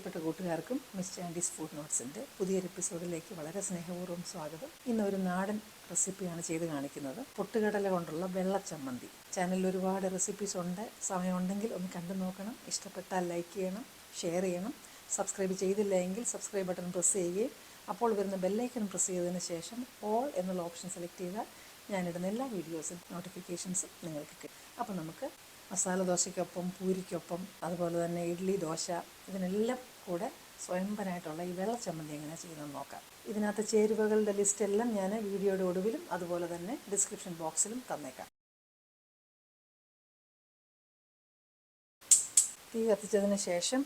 പ്രിയപ്പെട്ട കൂട്ടുകാർക്കും miss Andes food നോട്ട്സിന്റെ പുതിയൊരു എപ്പിസോഡിലേക്ക് വളരെ സ്നേഹപൂർവം സ്വാഗതം. ഇന്ന് ഒരു നാടൻ റെസിപ്പിയാണ് ചെയ്ത് കാണിക്കുന്നത്. പൊട്ടുകടല കൊണ്ടുള്ള വെള്ളച്ചമ്മന്തി ചാനലിൽ ഒരുപാട് റെസിപ്പീസ് ഉണ്ട്. സമയമുണ്ടെങ്കിൽ ഒന്ന് കണ്ടു നോക്കണം. ഇഷ്ടപ്പെട്ടാൽ ലൈക്ക് ചെയ്യണം ഷെയർ ചെയ്യണം. സബ്സ്ക്രൈബ് ചെയ്തില്ല എങ്കിൽ സബ്സ്ക്രൈബ് ബട്ടൺ പ്രസ് ചെയ്യുകയും അപ്പോൾ വരുന്ന ബെല്ലൈക്കൺ പ്രസ് ചെയ്തതിന് ശേഷം ഓൾ എന്നുള്ള ഓപ്ഷൻ സെലക്ട് ചെയ്താൽ ഞാനിടുന്ന എല്ലാ വീഡിയോസും നോട്ടിഫിക്കേഷൻസും നിങ്ങൾക്ക് കിട്ടും. അപ്പോൾ നമുക്ക് മസാല ദോശയ്ക്കൊപ്പം പൂരിക്കൊപ്പം അതുപോലെ തന്നെ ഇഡ്ഡലി ദോശ ഇതിനെല്ലാം കൂടെ സ്വയംഭനായിട്ടുള്ള ഈ വെള്ള ചമ്മന്തി എങ്ങനെ ചെയ്യുന്നതെന്ന് നോക്കാം. ഇതിനകത്ത് ചേരുവകളുടെ ലിസ്റ്റ് എല്ലാം ഞാൻ വീഡിയോയുടെ ഒടുവിലും അതുപോലെ തന്നെ ഡിസ്ക്രിപ്ഷൻ ബോക്സിലും തന്നേക്കാം. തീ കത്തിച്ചതിന് ശേഷം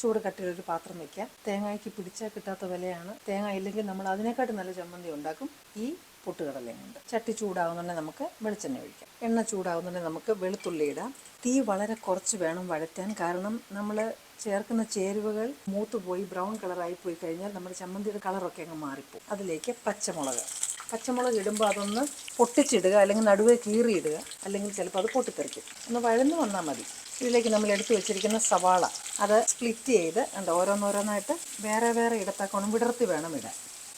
ചൂട് കട്ടിലൊരു പാത്രം വയ്ക്കാം തേങ്ങയ്ക്ക് പിടിച്ചാൽ കിട്ടാത്ത വിലയാണ്. തേങ്ങ ഇല്ലെങ്കിൽ നമ്മൾ അതിനെക്കാട്ടും നല്ല ചമ്മന്തി ഉണ്ടാക്കും. ഈ പൊട്ടുകടലയും കൊണ്ട് ചട്ടി ചൂടാവുന്നുണ്ടെങ്കിൽ നമുക്ക് വെളിച്ചെണ്ണ ഒഴിക്കാം. എണ്ണ ചൂടാവുന്നുണ്ടെങ്കിൽ നമുക്ക് വെളുത്തുള്ളി ഇടാം. തീ വളരെ കുറച്ച് വേണം വഴറ്റാൻ. കാരണം നമ്മൾ ചേർക്കുന്ന ചേരുവകൾ മൂത്ത് പോയി ബ്രൗൺ കളറായി പോയി കഴിഞ്ഞാൽ നമ്മുടെ ചമ്മന്തിയുടെ കളറൊക്കെ അങ്ങ് മാറിപ്പോകും അതിലേക്ക് പച്ചമുളക്. പച്ചമുളക് ഇടുമ്പോൾ അതൊന്ന് പൊട്ടിച്ചിടുക അല്ലെങ്കിൽ നടുവെ കീറിയിടുക അല്ലെങ്കിൽ ചിലപ്പോൾ അത് പൊട്ടിത്തെറിക്കും. ഒന്ന് വഴന്ന് വന്നാൽ മതി. ഇതിലേക്ക് നമ്മൾ എടുത്തു വെച്ചിരിക്കുന്ന സവാള അത് സ്പ്ലിറ്റ് ചെയ്ത് ഉണ്ട് ഓരോന്നോരോന്നായിട്ട് വേറെ വേറെ ഇടത്താക്കണം. വിടർത്തി വേണം ഇടാൻ.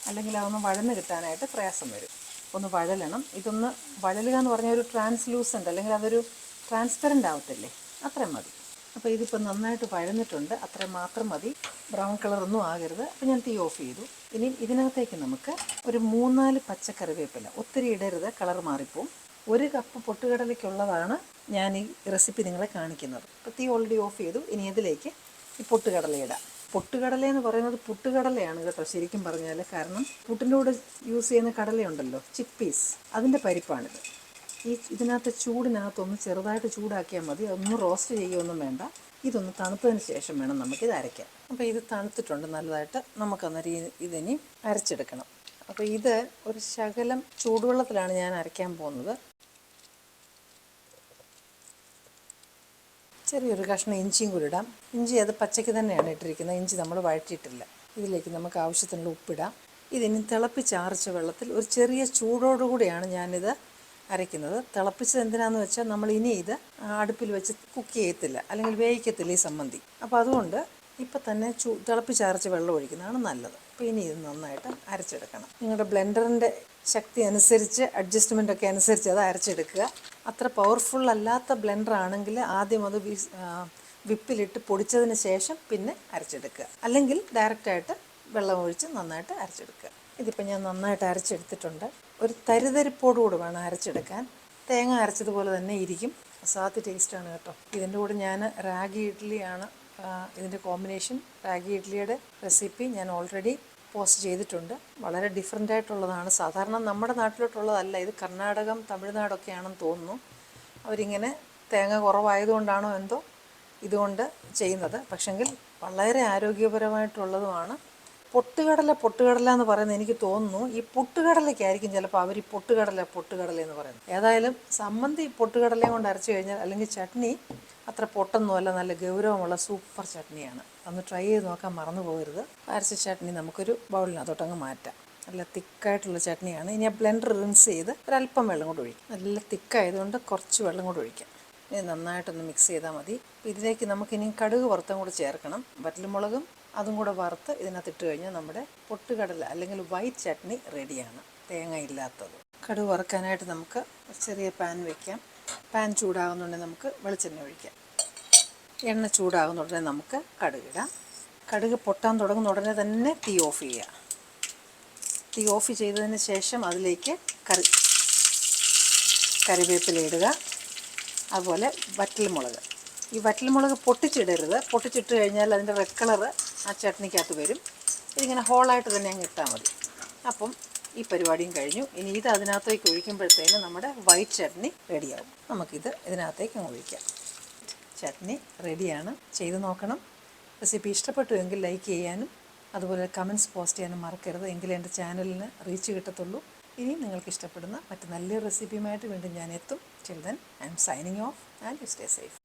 അല്ലെങ്കിൽ അതൊന്ന് വഴന്ന് കിട്ടാനായിട്ട് പ്രയാസം വരും. ഒന്ന് വഴലണം. ഇതൊന്ന് വഴലുക എന്ന് പറഞ്ഞാൽ ഒരു ട്രാൻസ്ലൂസന്റ് അല്ലെങ്കിൽ അതൊരു ട്രാൻസ്പെറന്റ് ആവത്തില്ലേ? അത്രയും മതി. അപ്പോൾ ഇതിപ്പോൾ നന്നായിട്ട് വഴന്നിട്ടുണ്ട്. അത്രയും മാത്രം മതി. ബ്രൗൺ കളറൊന്നും ആകരുത്. അപ്പോൾ ഞാൻ തീ ഓഫ് ചെയ്തു. ഇനി ഇതിനകത്തേക്ക് നമുക്ക് ഒരു മൂന്നാൽ പച്ചക്കറിവേപ്പില. ഒത്തിരി ഇടരുത്. കളർ മാറിപ്പോവും. ഒരു കപ്പ് പൊട്ടുകടലയ്ക്കുള്ളതാണ് ഞാൻ ഈ റെസിപ്പി നിങ്ങളെ കാണിക്കുന്നത്. അപ്പോൾ തീ ഓൾറെഡി ഓഫ് ചെയ്തു. ഇനി ഇതിലേക്ക് ഈ പൊട്ടുകടല ഇടാം പൊട്ടുകടല എന്ന് പറയുന്നത് പുട്ടുകടലയാണ് കേട്ടോ ശരിക്കും പറഞ്ഞാൽ കാരണം പുട്ടിന്റെ കൂടെ യൂസ് ചെയ്യുന്ന കടലയുണ്ടല്ലോ ചിപ്പീസ്. അതിന്റെ പരിപ്പാണിത്. ഈ ഇതിനകത്ത് ചൂടിനകത്തൊന്ന് ചെറുതായിട്ട് ചൂടാക്കിയാൽ മതി. ഒന്ന് റോസ്റ്റ് ചെയ്യുകയൊന്നും വേണ്ട. ഇതൊന്ന് തണുത്തതിന് ശേഷം വേണം നമുക്കിത് അരയ്ക്കാൻ. അപ്പോൾ ഇത് തണുത്തിട്ടുണ്ട് നല്ലതായിട്ട്. നമുക്കന്നേരം ഇതിനി അരച്ചെടുക്കണം. അപ്പോൾ ഇത് ഒരു ശകലം ചൂടുവെള്ളത്തിലാണ് ഞാൻ അരയ്ക്കാൻ പോകുന്നത്. ചെറിയൊരു കഷ്ണം ഇഞ്ചിയും കൂടി ഇടാം. ഇഞ്ചി അത് പച്ചയ്ക്ക് തന്നെയാണ് ഇട്ടിരിക്കുന്നത്. ഇഞ്ചി നമ്മൾ വഴറ്റിയിട്ടില്ല. ഇതിലേക്ക് നമുക്ക് ആവശ്യത്തിനുള്ള ഉപ്പിടാം. ഇതിനി തിളപ്പിച്ചാറിച്ച വെള്ളത്തിൽ ഒരു ചെറിയ ചൂടോടുകൂടിയാണ് ഞാനിത് അരയ്ക്കുന്നത്. തിളപ്പിച്ചത് എന്തിനാന്ന് വെച്ചാൽ നമ്മൾ ഇനി ഇത് അടുപ്പിൽ വെച്ച് കുക്ക് ചെയ്യത്തില്ല. അല്ലെങ്കിൽ വേവിക്കത്തില്ല ഈ സംബന്ധി. അപ്പോൾ അതുകൊണ്ട് ഇപ്പം തന്നെ ചൂ തിളപ്പിച്ചരച്ച് വെള്ളം ഒഴിക്കുന്നതാണ് നല്ലത്. അപ്പോൾ ഇനി ഇത് നന്നായിട്ട് അരച്ചെടുക്കണം. നിങ്ങളുടെ ബ്ലെൻഡറിന്റെ ശക്തി അനുസരിച്ച് അഡ്ജസ്റ്റ്മെന്റ് ഒക്കെ അനുസരിച്ച് അത് അരച്ചെടുക്കുക. അത്ര പവർഫുൾ അല്ലാത്ത ബ്ലെൻഡർ ആണെങ്കിൽ ആദ്യം അത് വിപ്പിലിട്ട് പൊടിച്ചതിന് ശേഷം പിന്നെ അരച്ചെടുക്കുക. അല്ലെങ്കിൽ ഡയറക്റ്റായിട്ട് വെള്ളം ഒഴിച്ച് നന്നായിട്ട് അരച്ചെടുക്കുക. ഇതിപ്പോൾ ഞാൻ നന്നായിട്ട് അരച്ചെടുത്തിട്ടുണ്ട്. ഒരു തരിതരിപ്പോടുകൂടി വേണം അരച്ചെടുക്കാൻ. തേങ്ങ അരച്ചതുപോലെ തന്നെ ഇരിക്കും. അസാധ്യ ടേസ്റ്റാണ് കേട്ടോ. ഇതിന്റെ കൂടെ ഞാൻ റാഗി ഇഡ്ഡലിയാണ് ഇതിന്റെ കോമ്പിനേഷൻ റാഗി ഇഡ്ഡലിയുടെ റെസിപ്പി ഞാൻ ഓൾറെഡി പോസ്റ്റ് ചെയ്തിട്ടുണ്ട്. വളരെ ഡിഫറെന്റ് ആയിട്ടുള്ളതാണ്. സാധാരണ നമ്മുടെ നാട്ടിലോട്ടുള്ളതല്ല. ഇത് കർണാടകം തമിഴ്നാടൊക്കെയാണെന്ന് തോന്നുന്നു. അവരിങ്ങനെ തേങ്ങ കുറവായതുകൊണ്ടാണോ എന്തോ ഇതുകൊണ്ട് ചെയ്യുന്നത്. പക്ഷെങ്കിൽ വളരെ ആരോഗ്യപരമായിട്ടുള്ളതുമാണ് പൊട്ടുകടല പൊട്ടുകടല എന്ന് പറയുന്നത് എനിക്ക് തോന്നുന്നു ഈ പൊട്ടുകടലയ്ക്കായിരിക്കും ചിലപ്പോൾ അവർ ഈ പൊട്ടുകടല പൊട്ടുകടല എന്ന് പറയുന്നത്. ഏതായാലും സമ്മന്തി പൊട്ടുകടലയും കൊണ്ട് അരച്ചു കഴിഞ്ഞാൽ അല്ലെങ്കിൽ ചട്നി അത്ര പൊട്ടൊന്നുമല്ല നല്ല ഗൗരവമുള്ള സൂപ്പർ ചട്നിയാണ്. ഒന്ന് ട്രൈ ചെയ്ത് നോക്കാൻ മറന്നു പോകരുത്. അരച്ച ചട്നി നമുക്കൊരു ബൗളിനകത്തോട്ടങ്ങ് മാറ്റാം. നല്ല തിക്കായിട്ടുള്ള ചട്നിയാണ്. ഇനി ആ ബ്ലെൻഡർ റിൻസ് ചെയ്ത് ഒരല്പം വെള്ളം കൂടെ ഒഴിക്കും. നല്ല തിക്കായതുകൊണ്ട് കുറച്ച് വെള്ളം കൂടെ ഒഴിക്കാം. ഇനി നന്നായിട്ടൊന്ന് മിക്സ് ചെയ്താൽ മതി. ഇതിലേക്ക് നമുക്കിനി കടുക് വറുത്തും കൂടെ ചേർക്കണം. വറ്റൽമുളകും അതും കൂടെ വറുത്ത് ഇതിനകത്ത് ഇട്ട് കഴിഞ്ഞാൽ നമ്മുടെ പൊട്ടുകടല അല്ലെങ്കിൽ വൈറ്റ് ചട്നി റെഡിയാണ്. തേങ്ങ ഇല്ലാത്തത്. കടുക് വറുക്കാനായിട്ട് നമുക്ക് ചെറിയ പാൻ വയ്ക്കാം പാൻ ചൂടാകുന്നുണ്ടെങ്കിൽ നമുക്ക് വെളിച്ചെണ്ണ ഒഴിക്കാം. എണ്ണ ചൂടാകുന്ന ഉടനെ നമുക്ക് കടുകിടാം കടുക് പൊട്ടാൻ തുടങ്ങുന്ന ഉടനെ തന്നെ തീ ഓഫ് ചെയ്യുക. തീ ഓഫ് ചെയ്തതിന് ശേഷം അതിലേക്ക് കറി കറിവേപ്പില ഇടുക. അതുപോലെ വറ്റൽമുളക്. ഈ വറ്റൽമുളക് പൊട്ടിച്ചിടരുത്. പൊട്ടിച്ചിട്ട് കഴിഞ്ഞാൽ അതിന്റെ റെഡ് കളറ് ആ ചട്നിക്കകത്ത് വരും. ഇതിങ്ങനെ ഹോളായിട്ട് തന്നെ അങ്ങ് ഇട്ടാൽ മതി. അപ്പം ഈ പരിപാടിയും കഴിഞ്ഞു. ഇനി ഇത് അതിനകത്തേക്ക് ഒഴിക്കുമ്പോഴത്തേന് നമ്മുടെ വൈറ്റ് ചട്നി റെഡിയാവും നമുക്കിത് ഇതിനകത്തേക്ക് ഒഴിക്കാം. ചട്നി റെഡിയാണ് ചെയ്ത് നോക്കണം. റെസിപ്പി ഇഷ്ടപ്പെട്ടു എങ്കിൽ ലൈക്ക് ചെയ്യാനും അതുപോലെ കമൻസ് പോസ്റ്റ് ചെയ്യാനും മറക്കരുത്. എങ്കിലേ എന്റെ ചാനലിന് റീച്ച് കിട്ടത്തുള്ളൂ. ഇനി നിങ്ങൾക്ക് ഇഷ്ടപ്പെടുന്ന മറ്റ് നല്ലൊരു റെസിപ്പിയുമായിട്ട് വീണ്ടും ഞാൻ എത്തും. Children I am signing off and you stay safe